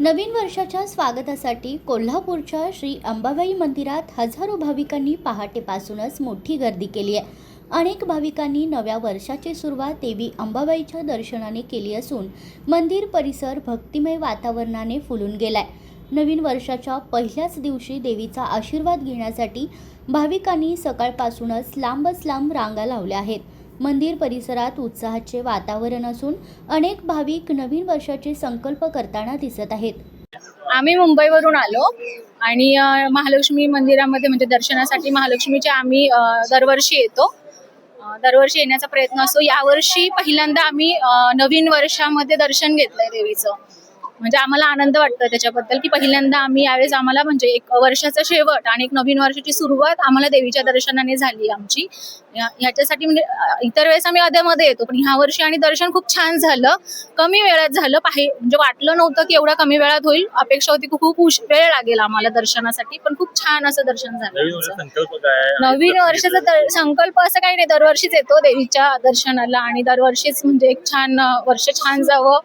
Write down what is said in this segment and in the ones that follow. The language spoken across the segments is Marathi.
नवीन वर्षाच्या स्वागतासाठी कोल्हापूरच्या श्री अंबाबाई मंदिरात हजारो भाविकांनी पहाटेपासूनच मोठी गर्दी केली आहे. अनेक भाविकांनी नव्या वर्षाची सुरुवात देवी अंबाबाईच्या दर्शनाने केली असून मंदिर परिसर भक्तिमय वातावरणाने फुलून गेलाय. नवीन वर्षाच्या पहिल्याच दिवशी देवीचा आशीर्वाद घेण्यासाठी भाविकांनी सकाळपासूनच लांबच लांब रांगा लावल्या आहेत. मंदिर परिसरात उत्साहाचे वातावरण असून अनेक भाविक नवीन वर्षाचे संकल्प करताना दिसत आहेत. आम्ही मुंबईवरून आलो आणि महालक्ष्मी मंदिरामध्ये म्हणजे दर्शनासाठी महालक्ष्मीच्या आम्ही दरवर्षी येतो. दरवर्षी येण्याचा प्रयत्न असतो. यावर्षी पहिल्यांदा आम्ही नवीन वर्षामध्ये दर्शन घेतलंय देवीचं. म्हणजे आम्हाला आनंद वाटतो त्याच्याबद्दल की पहिल्यांदा आम्ही यावेळेस आम्हाला म्हणजे एक वर्षाचा शेवट आणि एक नवीन वर्षाची सुरुवात आम्हाला देवीच्या दर्शनाने झाली आमची. ह्याच्यासाठी म्हणजे इतर वेळेस आम्ही अध्यामध्ये येतो पण ह्या वर्षी आणि दर्शन खूप छान झालं. कमी वेळात झालं पाहि म्हणजे वाटलं नव्हतं की एवढ्या कमी वेळात होईल. अपेक्षा होती की खूप वेळ लागेल आम्हाला दर्शनासाठी पण खूप छान असं दर्शन झालं नवीन वर्षाचा संकल्प असं काही नाही. दरवर्षीच येतो देवीच्या दर्शनाला आणि दरवर्षीच म्हणजे एक छान वर्ष छान जावं.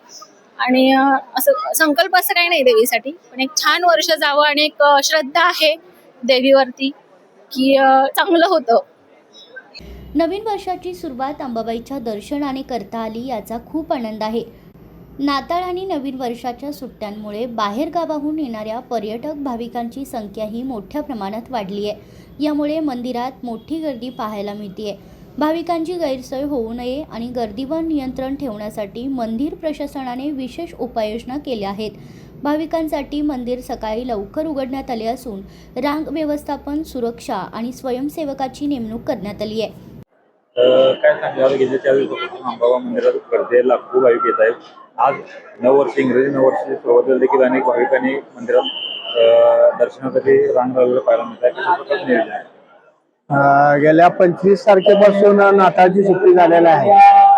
आणि असं संकल्प असं काही नाही देवीसाठी. पण एक छान वर्ष जावं आणि एक श्रद्धा आहे देवीवरती की चांगलं होतं. नवीन वर्षाची सुरुवात अंबाबाईच्या दर्शनाने करता आली याचा खूप आनंद आहे. नाताळ आणि नवीन वर्षाच्या सुट्ट्यांमुळे बाहेरगावाहून येणाऱ्या पर्यटक भाविकांची संख्याही मोठ्या प्रमाणात वाढली आहे. यामुळे मंदिरात मोठी गर्दी पाहायला मिळते आहे भाविकांची गैरसोय होऊ नये आणि गर्दीवर नियंत्रण ठेवण्यासाठी मंदिर प्रशासनाने विशेष उपाययोजना केल्या आहेत. भाविकांसाठी मंदिर सकाळी लवकर उघडण्यात आले असून रांग व्यवस्थापन सुरक्षा आणि स्वयंसेवकाची नेमणूक करण्यात आली आहे. काय सांगाल गेल्या चार दिवसापासून अंबाबा मंदिरात गर्दी लाखो भाविक येत आहेत. आज नववर्ष इंग्रजी नववर्षाची सुरुवात सुरुवातीला देखील अनेक भाविकांनी मंदिरात दर्शनासाठी रांग लावलेलं पाहायला मिळत आहे? गेल्या पंचवीस तारखेपासून नाताळची सुट्टी झालेली आहे.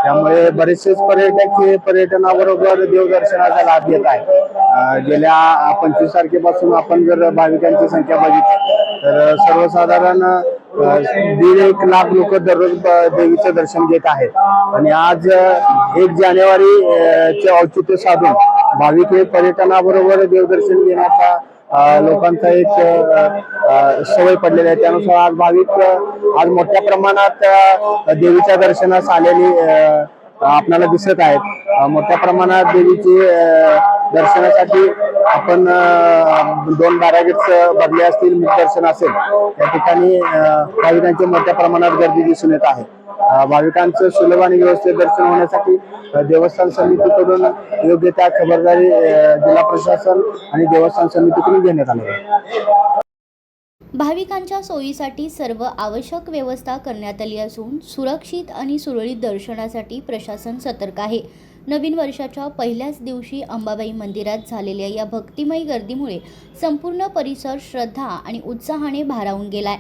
त्यामुळे बरेचसेच पर्यटक हे पर्यटनाबरोबर देवदर्शनाचा लाभ घेत आहे गेल्या पंचवीस तारखेपासून आपण जर भाविकांची संख्या बघितली तर सर्वसाधारण दीड एक लाख लोक दररोज देवीचं दर्शन घेत आहेत. आणि आज एक जानेवारी चे औचित्य साधून भाविक हे पर्यटनाबरोबर देवदर्शन घेण्याचा लोकांचा एक सवय पडलेली आहे. त्यानुसार आज भाविक आज मोठ्या प्रमाणात देवीच्या दर्शनास आलेली आपल्याला दिसत आहेत. मोठ्या प्रमाणात देवीची दर्शनासाठी आपण दोन बारावीच भरले असतील दर्शन असेल. त्या ठिकाणी भाविकांची मोठ्या प्रमाणात गर्दी दिसून येत आहे. भाविकांचं सुलभ आणि व्यवस्थित दर्शन होण्यासाठी देवस्थान समितीकडून योग्य त्या खबरदारी जिल्हा प्रशासन आणि देवस्थान समितीकडून घेण्यात आले भाविकांच्या सोयीसाठी सर्व आवश्यक व्यवस्था करण्यात आली असून सुरक्षित आणि सुरळीत दर्शनासाठी प्रशासन सतर्क आहे. नवीन वर्षाच्या पहिल्याच दिवशी अंबाबाई मंदिरात झालेल्या या भक्तिमय गर्दीमुळे संपूर्ण परिसर श्रद्धा आणि उत्साहाने भारावून गेलाय.